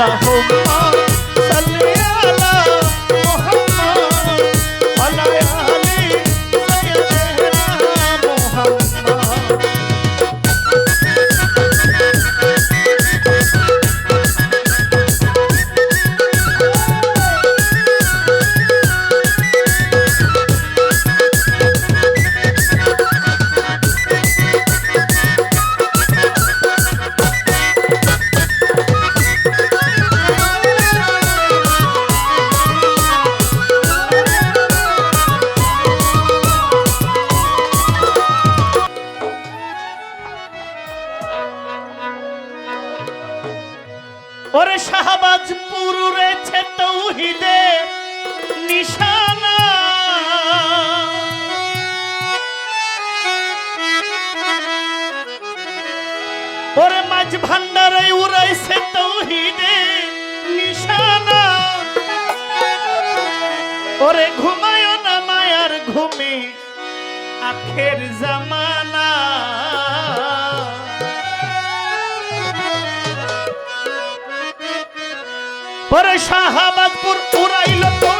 the home of আজ পুরুরেছে তৌহিদে নিশানা। ওরে মাঝ ভান্ডারে উড়াইছে তৌহিদে নিশানা। ওরে ঘুমায় না মায়ার ঘুমে, আখের জামা পরে শাহাবাদপুর উড়াইল তোর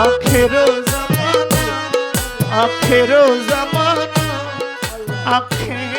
আখেরো জামানা আখেরো জামানা আখের